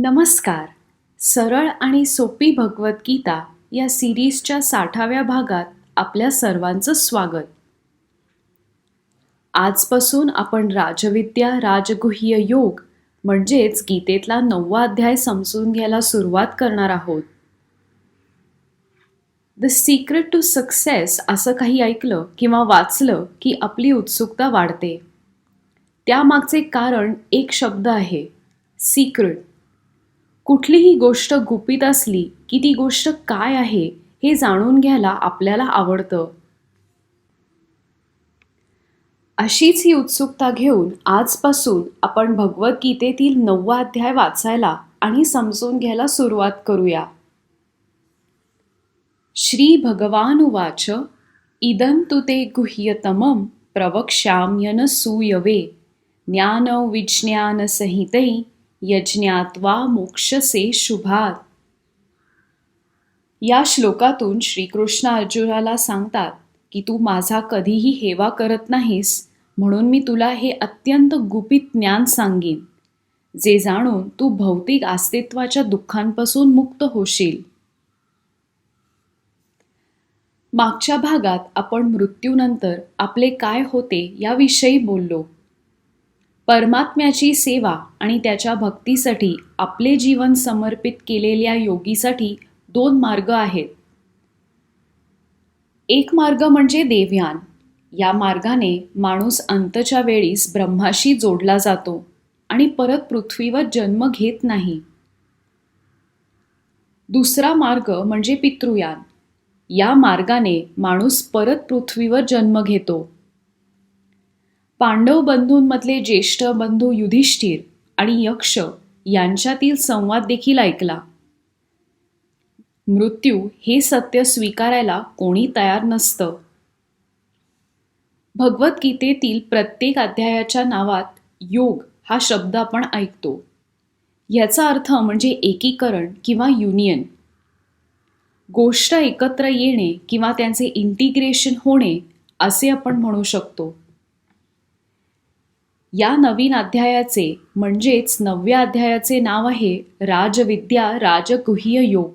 नमस्कार. सरळ आणि सोपी भगवद्गीता या सिरीजच्या साठाव्या भागात आपल्या सर्वांचं स्वागत. आजपासून आपण राजविद्या राजगुह्य योग म्हणजेच गीतेतला नववा अध्याय समजून घ्यायला सुरुवात करणार आहोत. द सिक्रेट टू सक्सेस असं काही ऐकलं किंवा वाचलं की आपली उत्सुकता वाढते. त्यामागचे कारण एक शब्द आहे सिक्रेट कुठलीही गोष्ट गुपित असली की ती गोष्ट काय आहे हे जाणून घ्यायला आपल्याला आवडतं. अशीच ही उत्सुकता घेऊन आजपासून आपण भगवद्गीतेतील नववा अध्याय वाचायला आणि समजून घ्यायला सुरुवात करूया. श्री भगवान उवाच इदं तु ते गुह्यतमं विज्ञान ज्ञानविज्ञानसहितै यज्ञात्वा मोक्षसे शुभात. या श्लोकातून श्रीकृष्ण अर्जुनाला सांगतात की तू माझा कधीही हेवा करत नाहीस म्हणून मी तुला हे अत्यंत गुपित ज्ञान सांगीन जे जाणून तू भौतिक अस्तित्वाच्या दुःखांपासून मुक्त होशील. मागच्या भागात आपण मृत्यूनंतर आपले काय होते याविषयी बोललो. परमात्म्याची सेवा आणि त्याच्या भक्तीसाठी आपले जीवन समर्पित केलेल्या योगीसाठी दोन मार्ग आहेत. एक मार्ग म्हणजे देवयान. या मार्गाने माणूस अंतच्या वेळीस ब्रह्माशी जोडला जातो आणि परत पृथ्वीवर जन्म घेत नाही. दुसरा मार्ग म्हणजे पितृयान. या मार्गाने माणूस परत पृथ्वीवर जन्म घेतो. पांडव बंधूंमधले ज्येष्ठ बंधू युधिष्ठिर आणि यक्ष यांच्यातील संवाद देखील ऐकला. मृत्यू हे सत्य स्वीकारायला कोणी तयार नसतं. भगवद्गीतेतील प्रत्येक अध्यायाच्या नावात योग हा शब्द आपण ऐकतो. याचा अर्थ म्हणजे एकीकरण किंवा युनियन. गोष्ट एकत्र येणे किंवा त्यांचे इंटिग्रेशन होणे असे आपण म्हणू शकतो. या नवीन अध्यायाचे म्हणजेच नवव्या अध्यायाचे नाव आहे राजविद्या राजगुह्य योग.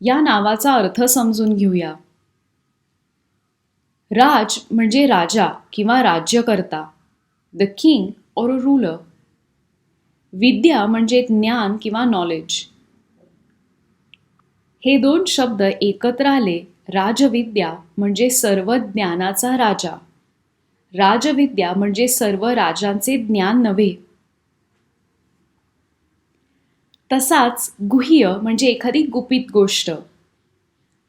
या नावाचा अर्थ समजून घेऊया. राज म्हणजे राजा किंवा राज्यकर्ता द किंग और रुलर विद्या म्हणजे ज्ञान किंवा नॉलेज हे दोन शब्द एकत्र आले राजविद्या म्हणजे सर्व ज्ञानाचा राजा. राजविद्या म्हणजे सर्व राजांचे ज्ञान नव्हे. तसाच गुह्य म्हणजे एखादी गुपित गोष्ट.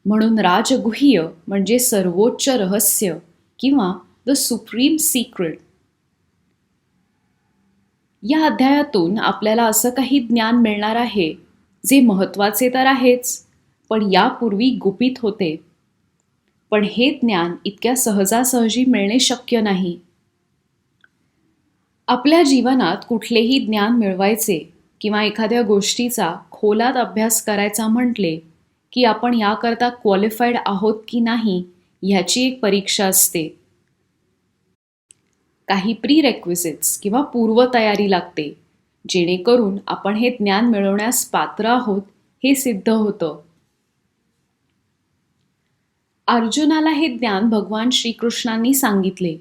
म्हणून राजगुह्य म्हणजे सर्वोच्च रहस्य किंवा द सुप्रीम सिक्रेट या अध्यायातून आपल्याला असं काही ज्ञान मिळणार आहे जे महत्त्वाचे तर आहेच पण यापूर्वी गुपित होते. पण हे ज्ञान इतक्या सहजासहजी मिळणे शक्य नाही. आपल्या जीवनात कुठलेही ज्ञान मिळवायचे किंवा एखाद्या गोष्टीचा खोलात अभ्यास करायचा म्हटले की आपण याकरता क्वालिफाईड आहोत की नाही ह्याची एक परीक्षा असते. काही प्री रेक्विजिट्स किंवा पूर्वतयारी लागते जेणेकरून आपण हे ज्ञान मिळवण्यास पात्र आहोत हे सिद्ध होतं. अर्जुनाला हे ज्ञान भगवान श्रीकृष्णांनी सांगितले.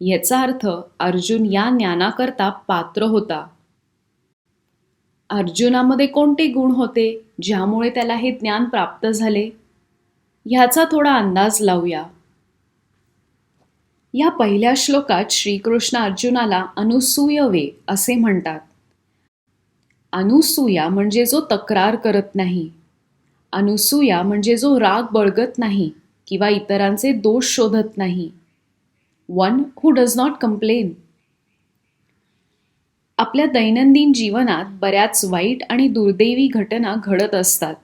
याचा अर्थ अर्जुन या ज्ञानाकरता पात्र होता. अर्जुनामध्ये कोणते गुण होते ज्यामुळे त्याला हे ज्ञान प्राप्त झाले? ह्याचा थोडा अंदाज लावूया. या पहिल्या श्लोकात श्रीकृष्ण अर्जुनाला अनुसूयवे असे म्हणतात. अनुसूया म्हणजे जो तक्रार करत नाही. अनुसूया म्हणजे जो राग बळगत नाही किंवा इतरांचे दोष शोधत नाही. One who does not complain आपल्या दैनंदिन जीवनात बऱ्याच वाईट आणि दुर्दैवी घटना घडत असतात.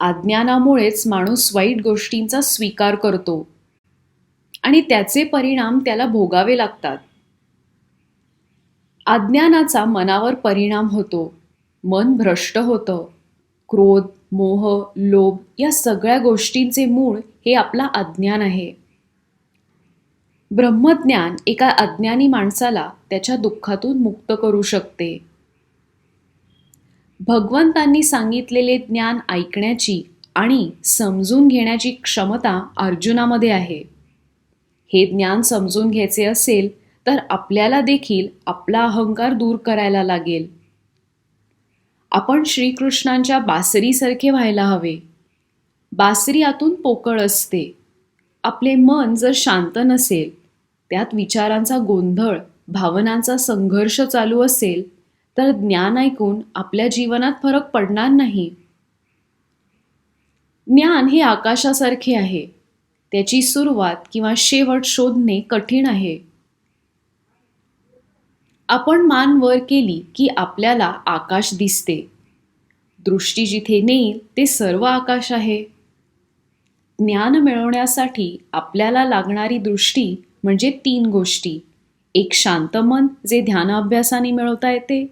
अज्ञानामुळेच माणूस वाईट गोष्टींचा स्वीकार करतो आणि त्याचे परिणाम त्याला भोगावे लागतात. अज्ञानाचा मनावर परिणाम होतो. मन भ्रष्ट होतं. क्रोध मोह लोभ या सगळ्या गोष्टींचे मूळ हे आपला अज्ञान आहे. ब्रह्मज्ञान एका अज्ञानी माणसाला त्याच्या दुःखातून मुक्त करू शकते. भगवंतांनी सांगितलेले ज्ञान ऐकण्याची आणि समजून घेण्याची क्षमता अर्जुनामध्ये आहे. हे ज्ञान समजून घ्यायचे असेल तर आपल्याला देखील आपला अहंकार दूर करायला लागेल. आपण श्रीकृष्णांच्या बासरीसारखे व्हायला हवे. बासरी आतून पोकळ असते. आपले मन जर शांत नसेल त्यात विचारांचा गोंधळ भावनांचा संघर्ष चालू असेल तर ज्ञान ऐकून आपल्या जीवनात फरक पडणार नाही. ज्ञान हे आकाशासारखे आहे. त्याची सुरुवात किंवा शेवट शोधणे कठीण आहे. आपण मान वर केली की आपल्याला आकाश दिसते. दृष्टी जिथे नेईल ते सर्व आकाश आहे. ज्ञान मिळवण्यासाठी आपल्याला लागणारी दृष्टी म्हणजे तीन गोष्टी. एक शांत मन जे ध्यान अभ्यासाने मिळवता येते.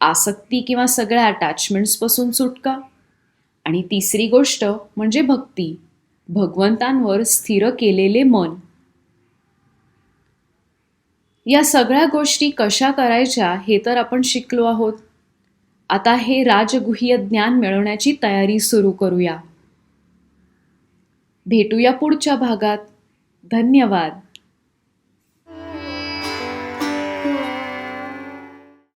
आसक्ती किंवा सगळ्या अटॅचमेंट्सपासून सुटका. आणि तिसरी गोष्ट म्हणजे भक्ती. भगवंतांवर स्थिर केलेले मन. या सगळ्या गोष्टी कशा करायच्या हे तर आपण शिकलो आहोत. आता हे राजगुह्य ज्ञान मिळवण्याची तयारी सुरू करूया. भेटूया पुढच्या भागात. धन्यवाद.